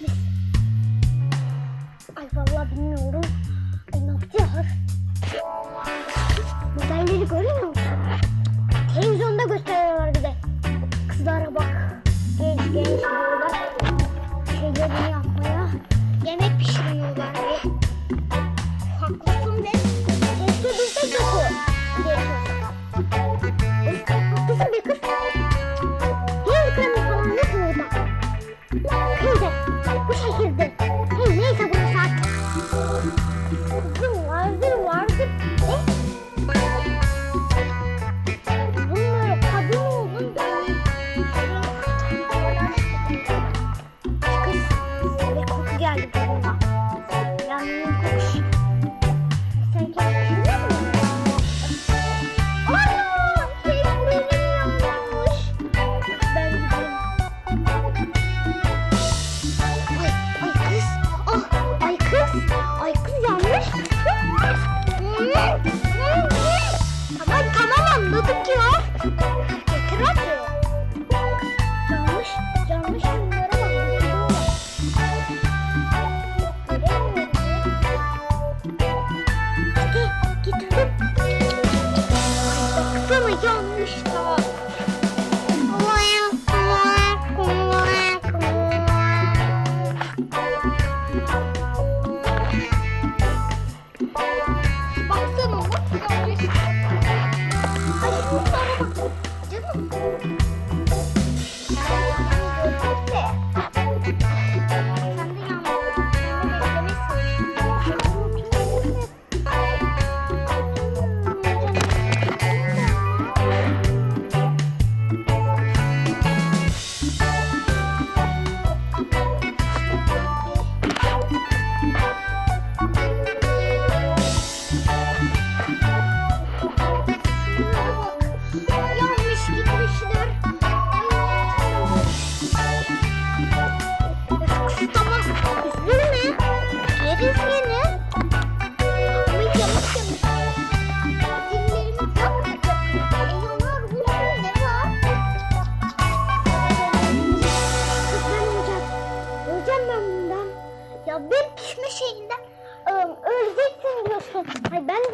biz? Ay vallahi bilmiyorum. Ay ne yapacağız? Tamam tamam anladık ya.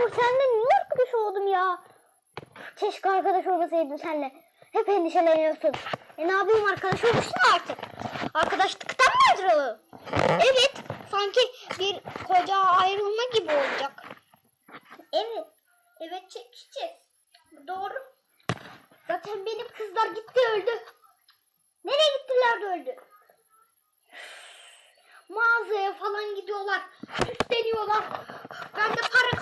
Ben bu seninle niye arkadaş oldum ya? Keşke arkadaş olmasaydım seninle. Hep endişeleniyorsun. E ne yapayım arkadaş olmuşsun artık. Arkadaşlıktan mı ayrılalım? Evet. Sanki bir koca ayrılma gibi olacak. Evet. Evet çekeceğiz. Doğru. Zaten benim kızlar gitti öldü. Nereye gittiler de öldü? Mağazaya falan gidiyorlar. Süsleniyorlar. Bende para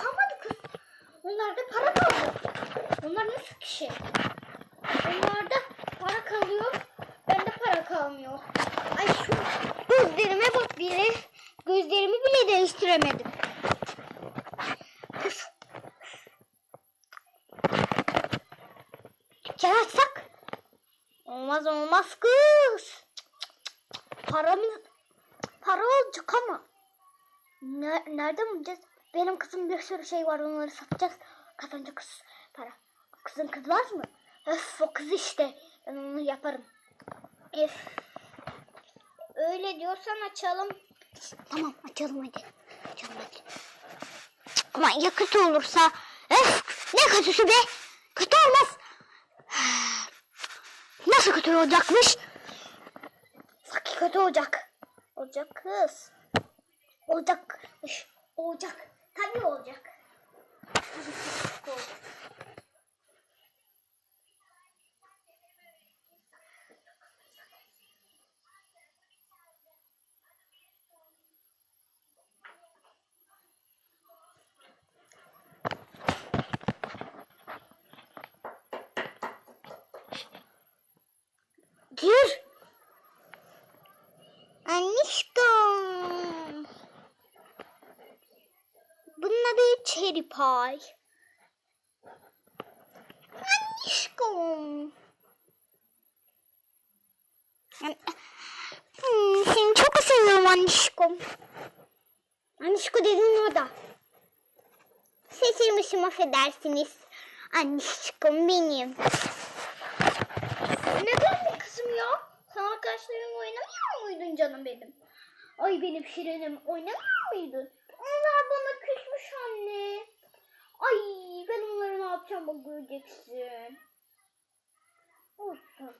kalmadı kız. Onlarda para kaldı. Onlar nasıl kişi? Onlarda para kalıyor. Bende para kalmıyor. Ay şu gözlerime bak bile. Gözlerimi bile değiştiremedim. Kız. Dükkan açsak. Olmaz olmaz kız. Paramız para olacak ama. Ne, nereden bulacağız? Benim kızım bir sürü şey var onları satacağız. Kazanacak kız para. Kızın kız var mı? Öf o kız işte. Ben onu yaparım. Öf. Öyle diyorsan açalım. Tamam açalım hadi. Açalım hadi. Ama ya kötü olursa? Öf ne kötüsü be? Kötü olmaz. Nasıl kötü olacakmış? Sanki kötü olacak. Olacak kız. Olacakmış. Olacak. Tabii olacak. Olacak. Cherry pie. Annişkom. Hmm, seni çok seviyorum annişkom. Annişko dedin o da. Seçilmişim affedersiniz. Annişkom benim. Neden mi kızım ya? Sen arkadaşlarınla oynamıyor muydun canım benim? Ay benim şirinim oynamıyor muydun? Onlar bana küsmüş anne. Ay ben onları ne yapacağım bak göreceksin. Olsun.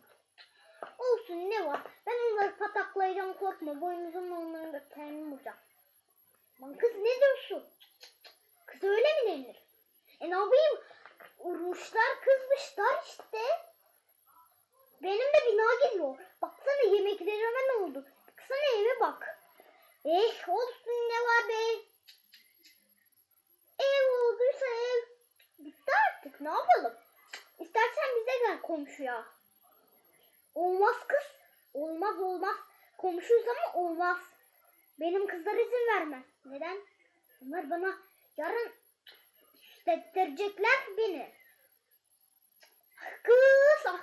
Olsun ne var? Ben onları pataklayacağım korkma. Boynuzumla onların göklerini vuracağım. Lan kız ne diyorsun? Kız öyle mi denir? E ne yapayım? Vurmuşlar kızmışlar işte. Benim de bina geliyor. Baksana yemeklerime ne oldu? Baksana eve bak. Eh olsun ne var be. Ev olduysa ev. Bitti artık ne yapalım? İstersen bize gel komşuya. Olmaz kız. Olmaz olmaz. Komşuyuz ama olmaz. Benim kızlar izin vermez. Neden? Onlar bana yarın hissettirecekler beni. Kız ah.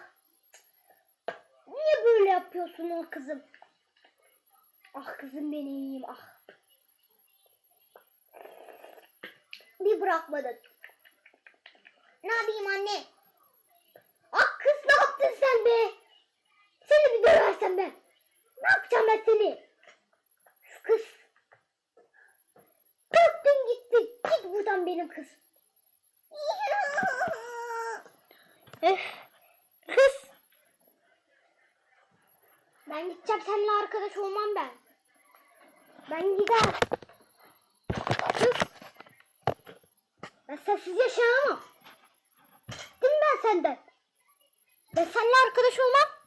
Niye böyle yapıyorsun o kızım? Ah kızım benim ah. Bir bırakmadın. Ne yapayım anne? Ah kız ne yaptın sen be? Seni bir döversem ben. Ne yapacağım ben seni? Şu kız. Kalktın gitti. Git buradan benim kız. Eh, kız. Ben gideceğim seninle arkadaş olmam ben. Ben gider. Kız. Ben sensiz yaşayamam. Senden? Ben seninle arkadaş olmam.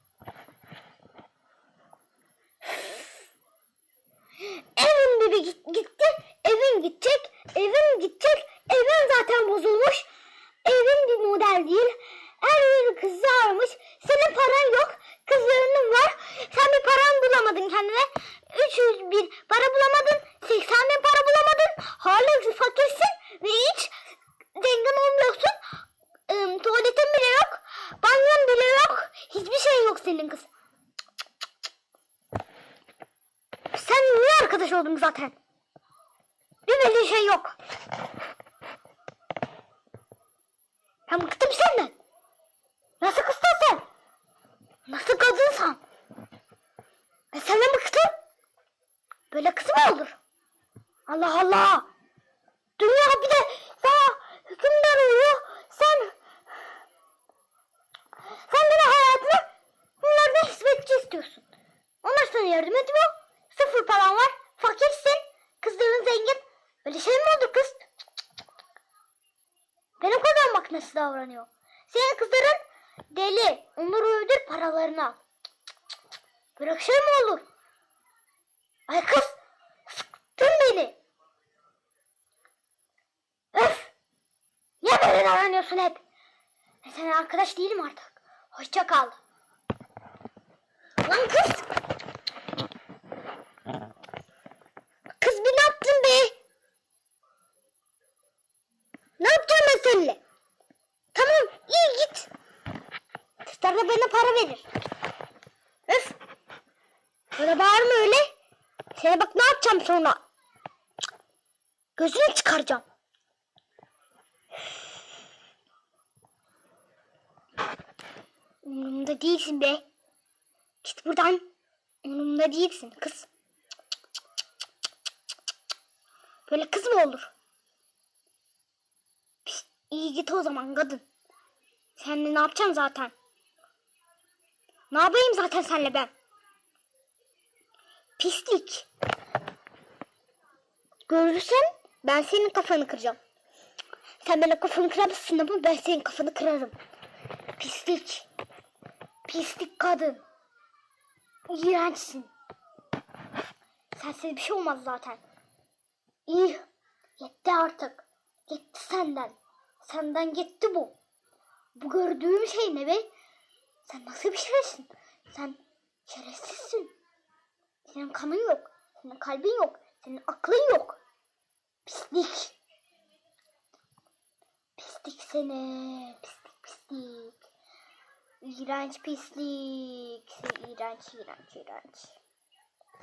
Oldun zaten? Belli şey yok. Ben bıktım senden. Nasıl kızsın sen? Nasıl kadınsan? Ben senden bıktım. Böyle kız mı olur? Allah Allah. Dünya bir de sana hükümdar oluyor. Sen sen beni hayatına bunlardan hizmetçi istiyorsun. Onlar sana yardım etmiyor. Öyle şey mi oldu kız? Benim kızım bak nasıl davranıyor. Senin kızların deli. Onları öldür paralarını al. Böyle şey mi olur? Ay kız. Sıktın beni. Öf. Niye böyle davranıyorsun hep? Ben senin arkadaş değilim artık. Hoşça kal. Lan. Kız bir ne yaptın be? Ne yapacağım ben seninle? Tamam iyi git. Kızlar da bana para verir. Öf. Böyle bağırma öyle. Sana bak ne yapacağım sonra. Gözünü çıkaracağım. Umurumda değilsin be. Git buradan. Umurumda değilsin kız. Böyle kız mı olur? Pis, iyi git o zaman kadın. Sen ne yapacaksın zaten? Ne yapayım zaten senle ben? Pislik. Görürsen ben senin kafanı kıracağım. Sen benim kafanı kıramazsın ama ben senin kafanı kırarım. Pislik. Pislik kadın. İğrençsin. Sensiz bir şey olmaz zaten. İyi. Yetti artık. Gitti senden. Senden gitti bu. Bu gördüğüm şey ne be? Sen nasıl bir şeysin? Sen şerefsizsin. Senin kanın yok. Senin kalbin yok. Senin aklın yok. Pislik. Pislik seni. Pislik pislik. İğrenç pislik. İğrenç, iğrenç, iğrenç.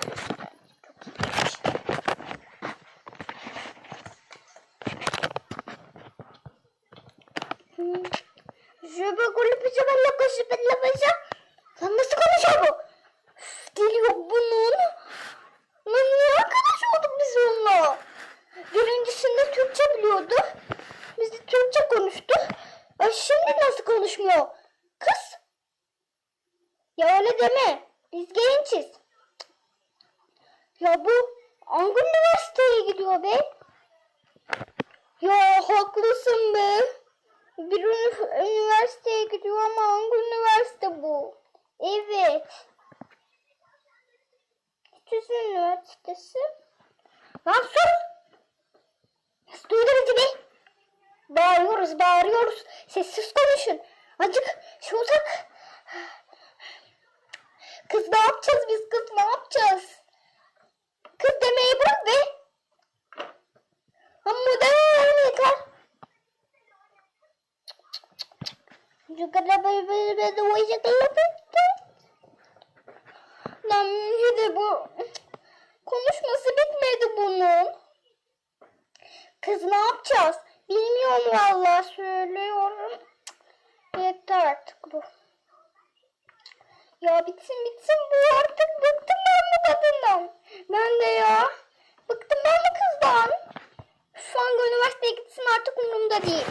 İğrenç, çok iğrenç. Je veux qu'on le puisse avoir la coche, ben la başa. Sen nasıl konuşuyor bu? Üf, Dili yok bunun. Lan niye Ya öyle deme. Biz gençiz. Ya bu hangi gidiyor be? Ya haklısın be. Bir üniversiteye gidiyor ama hangi üniversite bu? Evet. Kütüz Üniversitesi. Lan sus! Nasıl duydun bizi be? Bağırıyoruz, bağırıyoruz. Sessiz konuşun. Azıcık şu. Kız ne yapacağız biz kız ne yapacağız? Kız demeyi bırak be. Da yeter. Cukala böyle böyle böyle vayacakala Lan bir bu konuşması bitmedi bunun. Kız ne yapacağız? Bilmiyorum vallahi söylüyorum. Yeter artık bu. Ya bitsin bitsin bu artık bıktım ben bu kadından. Ben de ya. Bıktım ben bu kızdan. Anda üniversiteye gitsin artık umurumda değil.